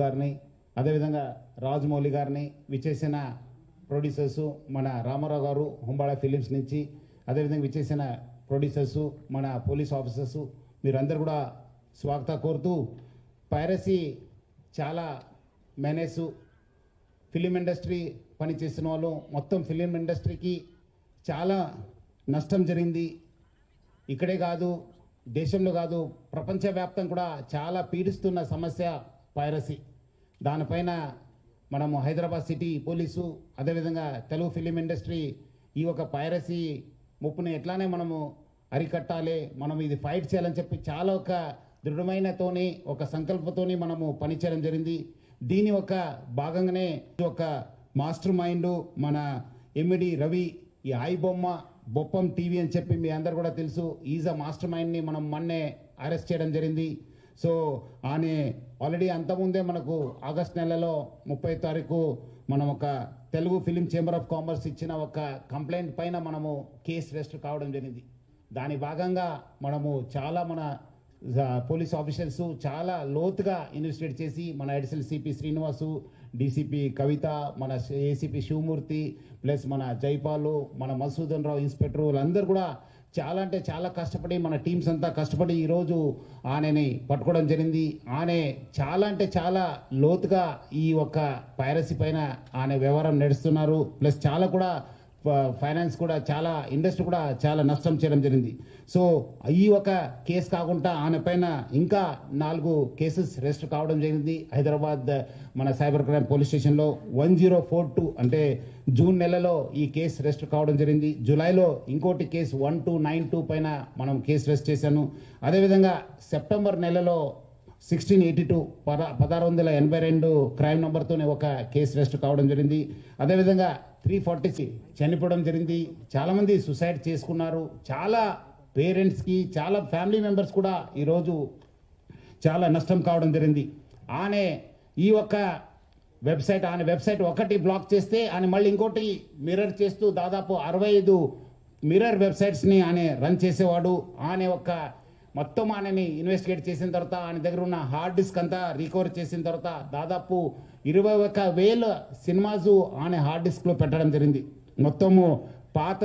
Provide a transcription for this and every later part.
గారిని అదేవిధంగా రాజమౌళి గారిని విచ్చేసిన ప్రొడ్యూసర్సు మన రామారావు గారు హుంబాళ ఫిలిమ్స్ నుంచి అదేవిధంగా విచ్చేసిన ప్రొడ్యూసర్సు మన పోలీస్ ఆఫీసర్సు మీరందరూ కూడా స్వాగత కోరుతూ పైరసీ చాలా మేనేసు ఫిలిం ఇండస్ట్రీ పనిచేసిన వాళ్ళు మొత్తం ఫిలిం ఇండస్ట్రీకి చాలా నష్టం జరిగింది. ఇక్కడే కాదు దేశంలో కాదు ప్రపంచవ్యాప్తం కూడా చాలా పీడిస్తున్న సమస్య పైరసీ. దానిపైన మనము హైదరాబాద్ సిటీ పోలీసు అదేవిధంగా తెలుగు ఫిలిం ఇండస్ట్రీ ఈ ఒక పైరసీ ముప్పుని ఎట్లానే మనము అరికట్టాలి మనం ఇది ఫైట్ చేయాలని చెప్పి చాలా ఒక దృఢమైనతోని ఒక సంకల్పతోని మనము పనిచేయడం జరిగింది. దీని ఒక భాగంగానే ఈ ఒక మాస్టర్ మైండ్ మన ఎమ్మిడి రవి ఈ ఐ బొమ్మ బొప్పం టీవీ అని చెప్పి మీ అందరు కూడా తెలుసు. ఈజ్ అ మాస్టర్ మైండ్ని మనం మొన్నే అరెస్ట్ చేయడం జరిగింది. సో ఆనే ఆల్రెడీ అంతకుముందే మనకు ఆగస్ట్ నెలలో ముప్పై తారీఖు మనం ఒక Telugu film chamber of commerce ఇచ్చిన ఒక కంప్లైంట్ పైన మనము కేసు రిజిస్టర్ కావడం జరిగింది. దాని భాగంగా మనము చాలా మన పోలీస్ ఆఫీసర్స్ చాలా లోతుగా ఇన్వెస్టిగేట్ చేసి మన additional CP Srinivasu DCP Kavitha మన ఏసీపీ శివమూర్తి ప్లస్ మన జైపాలు మన మసూదన్ రావు ఇన్స్పెక్టర్ వాళ్ళందరూ కూడా చాలా అంటే చాలా కష్టపడి మన టీమ్స్ అంతా కష్టపడి ఈరోజు ఆనెని పట్టుకోవడం జరిగింది. ఆయన చాలా అంటే చాలా లోతుగా ఈ ఒక్క పైరసీ పైన ఆయన వ్యవహారం నడుస్తున్నారు. ప్లస్ చాలా కూడా ఫైనాన్స్ కూడా చాలా ఇండస్ట్రీ కూడా చాలా నష్టం చేయడం జరిగింది. సో ఈ ఒక కేసు కాకుండా ఆమె పైన ఇంకా నాలుగు కేసెస్ రెస్ట్ కావడం జరిగింది. హైదరాబాద్ మన సైబర్ క్రైమ్ పోలీస్ స్టేషన్లో వన్ జీరో ఫోర్ టూ అంటే జూన్ నెలలో ఈ కేసు రెస్ట్ కావడం జరిగింది. జూలైలో ఇంకోటి case one two nine two పైన మనం కేసు రెస్ట్ చేశాను. అదేవిధంగా సెప్టెంబర్ నెలలో సిక్స్టీన్ ఎయిటీ టూ పద పదహారు వందల ఎనభై రెండు క్రైమ్ నెంబర్తోనే ఒక కేసు రెస్ట్ కావడం జరిగింది. అదేవిధంగా త్రీ ఫార్టీ చనిపోవడం జరిగింది. చాలామంది సూసైడ్ చేసుకున్నారు. చాలా పేరెంట్స్కి చాలా ఫ్యామిలీ మెంబర్స్ కూడా ఈరోజు చాలా నష్టం కావడం జరిగింది. ఆనే ఈ ఒక్క వెబ్సైట్ ఆయన వెబ్సైట్ ఒకటి బ్లాక్ చేస్తే ఆయన మళ్ళీ ఇంకోటి మిర్రర్ చేస్తూ దాదాపు అరవై ఐదు మిర్రర్ వెబ్సైట్స్ని ఆయన రన్ చేసేవాడు. ఆయన ఒక్క మొత్తం ఆయనని ఇన్వెస్టిగేట్ చేసిన తర్వాత ఆయన దగ్గర ఉన్న హార్డ్ డిస్క్ అంతా రికవర్ చేసిన తర్వాత దాదాపు ఇరవై ఒక వేల సినిమాస్ ఆయన హార్డ్ డిస్క్లో పెట్టడం జరిగింది. మొత్తము పాత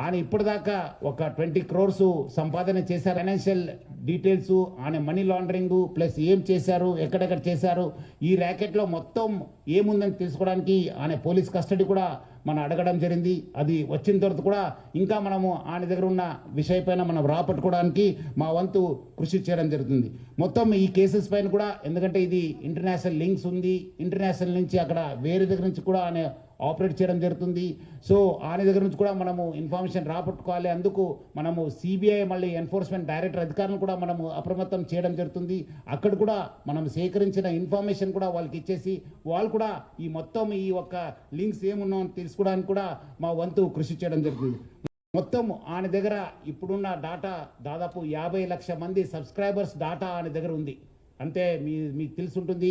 ఆయన ఇప్పటిదాకా ఒక ట్వంటీ క్రోర్స్ సంపాదన చేశారు. ఫైనాన్షియల్ డీటెయిల్స్ ఆయన మనీ లాండరింగ్ ప్లస్ ఏం చేశారు ఎక్కడెక్కడ చేశారు ఈ ర్యాకెట్లో మొత్తం ఏముందని తెలుసుకోవడానికి ఆయన పోలీస్ కస్టడీ కూడా మనం అడగడం జరిగింది. అది వచ్చిన తర్వాత కూడా ఇంకా మనము ఆయన దగ్గర ఉన్న విషయపైన మనం రాపట్టుకోవడానికి మా వంతు కృషి చేయడం జరుగుతుంది. మొత్తం ఈ కేసెస్ పైన కూడా ఎందుకంటే ఇది ఇంటర్నేషనల్ లింక్స్ ఉంది. ఇంటర్నేషనల్ నుంచి అక్కడ వేరే దగ్గర నుంచి కూడా ఆయన ఆపరేట్ చేయడం జరుగుతుంది. సో ఆయన దగ్గర నుంచి కూడా మనము ఇన్ఫర్మేషన్ రాబట్టుకోవాలి. అందుకు మనము సిబిఐ మళ్ళీ ఎన్ఫోర్స్మెంట్ డైరెక్టర్ అధికారులను కూడా మనము అప్రమత్తం చేయడం జరుగుతుంది. అక్కడ కూడా మనం సేకరించిన ఇన్ఫర్మేషన్ కూడా వాళ్ళకి ఇచ్చేసి వాళ్ళు కూడా ఈ మొత్తం ఈ ఒక్క లింక్స్ ఏమున్నాయో తెలుసుకోవడానికి కూడా మా వంతు కృషి చేయడం జరుగుతుంది. మొత్తం ఆయన దగ్గర ఇప్పుడున్న డాటా దాదాపు యాభై లక్ష మంది సబ్స్క్రైబర్స్ డాటా ఆయన దగ్గర ఉంది. అంటే మీ మీకు తెలుసుంటుంది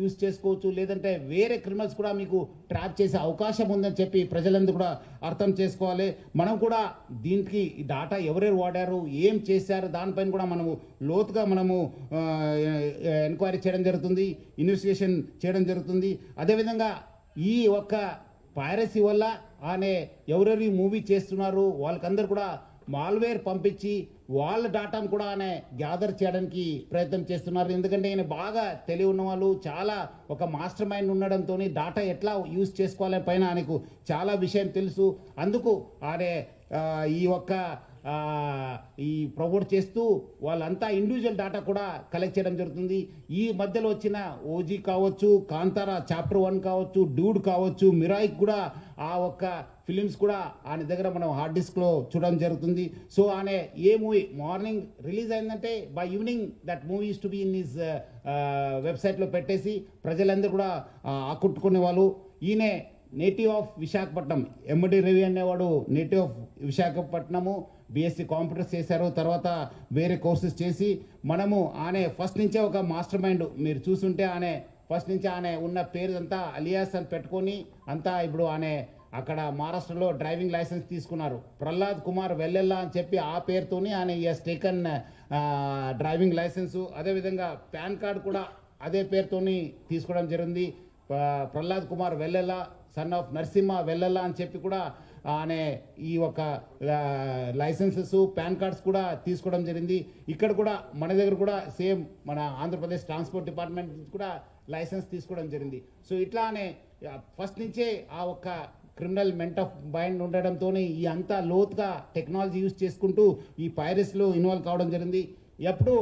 యూజ్ చేసుకోవచ్చు లేదంటే వేరే క్రిమినల్స్ కూడా మీకు ట్రాప్ చేసే అవకాశం ఉందని చెప్పి ప్రజలందరూ కూడా అర్థం చేసుకోవాలి. మనం కూడా దీనికి డాటా ఎవరెవరు వాడారు ఏం చేశారు దానిపైన కూడా మనము లోతుగా మనము ఎంక్వైరీ చేయడం జరుగుతుంది ఇన్వెస్టిగేషన్ చేయడం జరుగుతుంది. అదేవిధంగా ఈ ఒక్క పైరసీ వల్ల ఆనే ఎవరెవరు మూవీ చేస్తున్నారు వాళ్ళకందరూ కూడా మాల్వేర్ పంపించి వాళ్ళ డాటాను కూడా ఆయన గ్యాదర్ చేయడానికి ప్రయత్నం చేస్తున్నారు. ఎందుకంటే ఈయన బాగా తెలివి ఉన్న వాళ్ళు చాలా ఒక మాస్టర్ మైండ్ ఉండడంతో డాటా ఎట్లా యూజ్ చేసుకోవాలని పైన ఆయనకు చాలా విషయం తెలుసు. అందుకు ఆయన ఈ ఒక్క ఈ ప్రమోట్ చేస్తూ వాళ్ళంతా ఇండివిజువల్ డాటా కూడా కలెక్ట్ చేయడం జరుగుతుంది. ఈ మధ్యలో వచ్చిన ఓజీ కావచ్చు కాంతారా చాప్టర్ వన్ కావచ్చు డ్యూడ్ కావచ్చు మిరాయిక్ కూడా ఆ ఒక్క ఫిలిమ్స్ కూడా ఆయన దగ్గర మనం హార్డ్ డిస్క్లో చూడడం జరుగుతుంది. సో ఆయన ఏ మూవీ మార్నింగ్ రిలీజ్ అయిందంటే by evening that movie to be in his వెబ్సైట్లో పెట్టేసి ప్రజలందరూ కూడా ఆకుట్టుకునే ఆకట్టుకునే వాళ్ళు. ఈయనే native of Visakhapatnam MD Ravi అనేవాడు native of Visakhapatnam BSc computers చేశారు తర్వాత వేరే కోర్సెస్ చేసి మనము ఆనే ఫస్ట్ నుంచే ఒక మాస్టర్ మైండ్ మీరు చూసుంటే ఆనే ఫస్ట్ నుంచి ఆనే ఉన్న పేరు అంతా అలియాస్ అని పెట్టుకొని అంతా ఇప్పుడు ఆనే అక్కడ మహారాష్ట్రలో డ్రైవింగ్ లైసెన్స్ తీసుకున్నారు. ప్రహ్లాద్ కుమార్ వెల్లెల్లా అని చెప్పి ఆ పేరుతోని ఆయన ఎస్ టేకన్ డ్రైవింగ్ లైసెన్సు అదేవిధంగా పాన్ కార్డ్ కూడా అదే పేరుతోని తీసుకోవడం జరిగింది. ప్రహ్లాద్ కుమార్ వెల్లెల్లా సన్ ఆఫ్ నరసింహ వెల్లెల్లా అని చెప్పి కూడా అనే ఈ ఒక లైసెన్సెస్ పాన్ కార్డ్స్ కూడా తీసుకోవడం జరిగింది. ఇక్కడ కూడా మన దగ్గర కూడా సేమ్ మన ఆంధ్రప్రదేశ్ ట్రాన్స్పోర్ట్ డిపార్ట్మెంట్ నుంచి కూడా లైసెన్స్ తీసుకోవడం జరిగింది. సో ఇట్లానే ఫస్ట్ నుంచే ఆ ఒక్క క్రిమినల్ మెంట్ ఆఫ్ మైండ్ ఉండడంతో ఈ అంతా లోతుగా టెక్నాలజీ యూజ్ చేసుకుంటూ ఈ పైరస్లో ఇన్వాల్వ్ కావడం జరిగింది. ఎప్పుడు